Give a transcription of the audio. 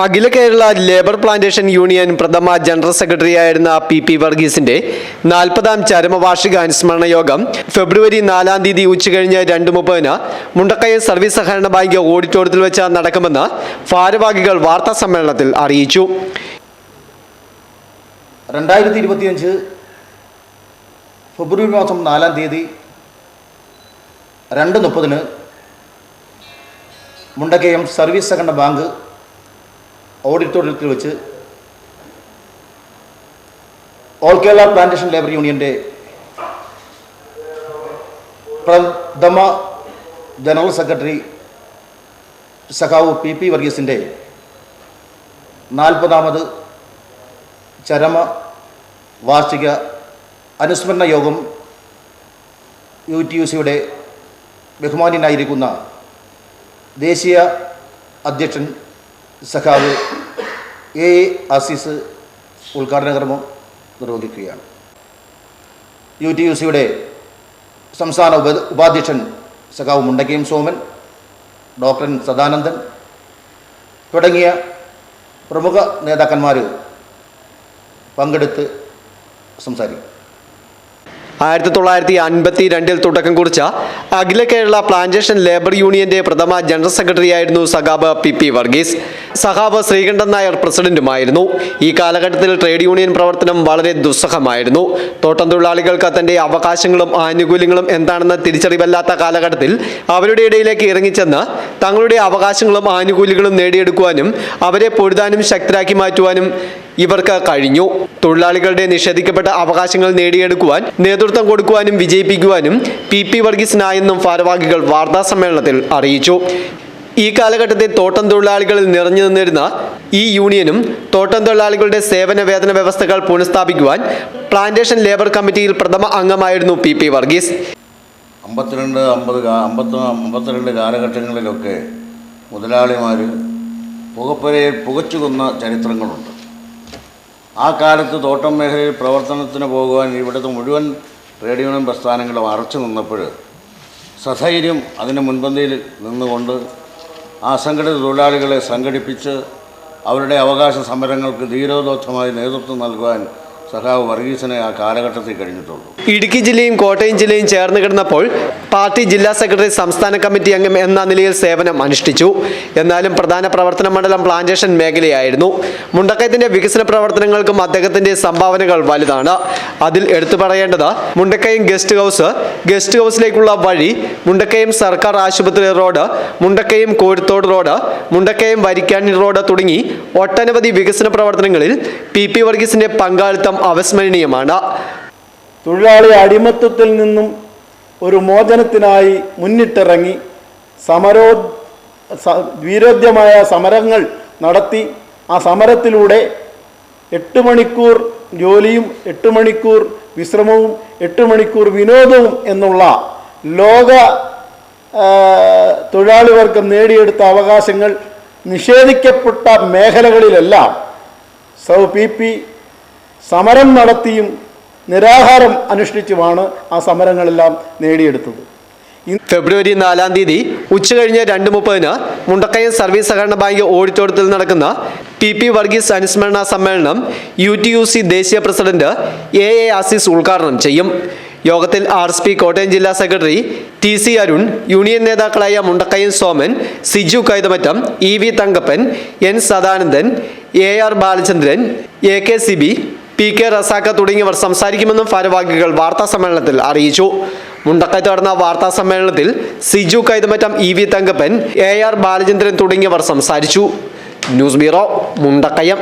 അഖില Kerala labour plantation union പ്രഥമ general സെക്രട്ടറിയായിരുന്ന P P വർഗീസിന്റെ നാൽപ്പതാം ചരമവാർഷിക അനുസ്മരണ യോഗം ഫെബ്രുവരി നാലാം തീയതി ഉച്ചകഴിഞ്ഞ് രണ്ട് മുപ്പതിന് മുണ്ടക്കയം സർവീസ് സഹകരണ ബാങ്ക് ഓഡിറ്റോറിയത്തിൽ വെച്ച് നടക്കുമെന്ന് ഭാരവാഹികൾ വാർത്താ സമ്മേളനത്തിൽ അറിയിച്ചു. രണ്ടായിരത്തി ഇരുപത്തിയഞ്ച് ഫെബ്രുവരി മാസം നാലാം തീയതി രണ്ട് മുപ്പതിന് മുണ്ടക്കയം സർവീസ് സഹകരണ ബാങ്ക് ഓഡിറ്റോറിയത്തിൽ വെച്ച് ഓൾ കേരള പ്ലാന്റേഷൻ ലേബർ യൂണിയന്റെ പ്രഥമ ജനറൽ സെക്രട്ടറി സഖാവ് പി പി വർഗീസിന്റെ നാൽപ്പതാമത് ചരമ വാർഷിക അനുസ്മരണ യോഗം യു ടി യു സിയുടെ ബഹുമാന്യനായിരിക്കുന്ന ദേശീയ അധ്യക്ഷൻ സഖാവ് എ ആസീസ് ഉദ്ഘാടന കർമ്മം നിർവഹിക്കുകയാണ്. യു ടി യു സിയുടെ സംസ്ഥാന ഉപ ഉപാധ്യക്ഷൻ സഖാവ് മുണ്ടക്കയം സോമൻ ഡോക്ടർ സദാനന്ദൻ തുടങ്ങിയ പ്രമുഖ നേതാക്കന്മാർ പങ്കെടുത്ത് സംസാരിക്കും. ആയിരത്തി തൊള്ളായിരത്തി അൻപത്തി രണ്ടിൽ തുടക്കം കുറിച്ച അഖില കേരള പ്ലാന്റേഷൻ ലേബർ യൂണിയന്റെ പ്രഥമ ജനറൽ സെക്രട്ടറിയായിരുന്നു സഖാബ് പി പി വർഗീസ്. സഖാബ് ശ്രീകണ്ഠൻ നായർ പ്രസിഡന്റുമായിരുന്നു. ഈ കാലഘട്ടത്തിൽ ട്രേഡ് യൂണിയൻ പ്രവർത്തനം വളരെ ദുസ്സഹമായിരുന്നു. തോട്ടം തൊഴിലാളികൾക്ക് തന്റെ അവകാശങ്ങളും ആനുകൂല്യങ്ങളും എന്താണെന്ന തിരിച്ചറിവല്ലാത്ത കാലഘട്ടത്തിൽ അവരുടെ ഇടയിലേക്ക് ഇറങ്ങിച്ചെന്ന് തങ്ങളുടെ അവകാശങ്ങളും ആനുകൂല്യങ്ങളും നേടിയെടുക്കുവാനും അവരെ പൊഴുതാനും ശക്തരാക്കി മാറ്റുവാനും ഇവർക്ക് കഴിഞ്ഞു. തൊഴിലാളികളുടെ നിഷേധിക്കപ്പെട്ട അവകാശങ്ങൾ നേടിയെടുക്കുവാൻ നേതൃത്വം കൊടുക്കുവാനും വിജയിപ്പിക്കുവാനും പി പി വർഗീസിനായെന്നും ഭാരവാഹികൾ വാർത്താ സമ്മേളനത്തിൽ അറിയിച്ചു. ഈ കാലഘട്ടത്തിൽ തോട്ടം തൊഴിലാളികളിൽ നിറഞ്ഞു നിന്നിരുന്ന ഈ യൂണിയനും തോട്ടം തൊഴിലാളികളുടെ സേവന വേതന വ്യവസ്ഥകൾ പുനഃസ്ഥാപിക്കുവാൻ പ്ലാന്റേഷൻ ലേബർ കമ്മിറ്റിയിൽ പ്രഥമ അംഗമായിരുന്നു പി പി വർഗീസ്. അമ്പത്തിരണ്ട് അമ്പത് അമ്പത്തി അമ്പത്തിരണ്ട് കാലഘട്ടങ്ങളിലൊക്കെ മുതലാളിമാർ പുകപ്പുരയിൽ പുകച്ചു കൊന്ന ചരിത്രങ്ങളുണ്ട്. ആ കാലത്ത് തോട്ടം മേഖലയിൽ പ്രവർത്തനത്തിന് പോകുവാൻ ഇവിടുത്തെ മുഴുവൻ ട്രേഡ് യൂണിയൻ പ്രസ്ഥാനങ്ങളും അറച്ചു നിന്നപ്പോൾ സധൈര്യം അതിന് മുൻപന്തിയിൽ നിന്നുകൊണ്ട് ആ സംഘടിത തൊഴിലാളികളെ സംഘടിപ്പിച്ച് അവരുടെ അവകാശ സമരങ്ങൾക്ക് ധീരോദോത്തമായി നേതൃത്വം നൽകുവാൻ സഖാവ് വർഗീസിനെ ആ കാലഘട്ടത്തിൽ കഴിഞ്ഞിട്ടുള്ളൂ. ഇടുക്കി ജില്ലയും കോട്ടയം ജില്ലയും ചേർന്ന് കിടന്നപ്പോൾ പാർട്ടി ജില്ലാ സെക്രട്ടറി സംസ്ഥാന കമ്മിറ്റി അംഗം എന്ന നിലയിൽ സേവനം അനുഷ്ഠിച്ചു. എന്നാലും പ്രധാന പ്രവർത്തന മണ്ഡലം പ്ലാന്റേഷൻ മേഖലയായിരുന്നു. മുണ്ടക്കയത്തിന്റെ വികസന പ്രവർത്തനങ്ങൾക്കും അദ്ദേഹത്തിന്റെ സംഭാവനകൾ വലുതാണ്. അതിൽ എടുത്തു പറയേണ്ടത് മുണ്ടക്കയം ഗസ്റ്റ് ഹൗസ് ഗസ്റ്റ് ഹൗസിലേക്കുള്ള വഴി മുണ്ടക്കയം സർക്കാർ ആശുപത്രി road Mundakayam Kozhithode road Mundakayam Varikkani road തുടങ്ങി ഒട്ടനവധി വികസന പ്രവർത്തനങ്ങളിൽ പി പി വർഗീസിന്റെ പങ്കാളിത്തം അവിസ്മരണീയമാണ്. തൊഴിലാളി അടിമത്വത്തിൽ നിന്നും ഒരു മോചനത്തിനായി മുന്നിട്ടിറങ്ങി സമരോ വീരോദ്യമായ സമരങ്ങൾ നടത്തി ആ സമരത്തിലൂടെ എട്ട് മണിക്കൂർ ജോലിയും എട്ട് മണിക്കൂർ വിശ്രമവും എട്ട് മണിക്കൂർ വിനോദവും എന്നുള്ള ലോക തൊഴിലാളി വർഗം നേടിയെടുത്ത അവകാശങ്ങൾ നിഷേധിക്കപ്പെട്ട മേഖലകളിലെല്ലാം സൗ പി പി സമരം നടത്തിയും നിരാഹാരം അനുഷ്ഠിച്ചുമാണ് ആ സമരങ്ങളെല്ലാം നേടിയെടുത്തത്. ഫെബ്രുവരി നാലാം തീയതി ഉച്ച ഉച്ചകഴിഞ്ഞ് രണ്ട് മുപ്പതിന് മുണ്ടക്കയം സർവീസ് സഹകരണ ബാങ്ക് ഓഡിറ്റോറിയത്തിൽ നടക്കുന്ന പി പി വർഗീസ് അനുസ്മരണ സമ്മേളനം യു ടി യു സി ദേശീയ പ്രസിഡന്റ് എ എ ആസിസ് ഉദ്ഘാടനം ചെയ്യും. യോഗത്തിൽ ആർ എസ് പി കോട്ടയം ജില്ലാ secretary T C Arun union നേതാക്കളായ Mundakayam Soman Siju Kaithamattom E V Thankappan N Sadanandan A R Balachandran A K Siby P K Razak തുടങ്ങിയവർ സംസാരിക്കുമെന്നും ഭാരവാഹികൾ വാർത്താ സമ്മേളനത്തിൽ അറിയിച്ചു. മുണ്ടക്കയത്ത് നടന്ന വാർത്താ സമ്മേളനത്തിൽ Siju Kaithamattom E V Thankappan A R Balachandran തുടങ്ങിയവർ സംസാരിച്ചു. News bureau Mundakayam.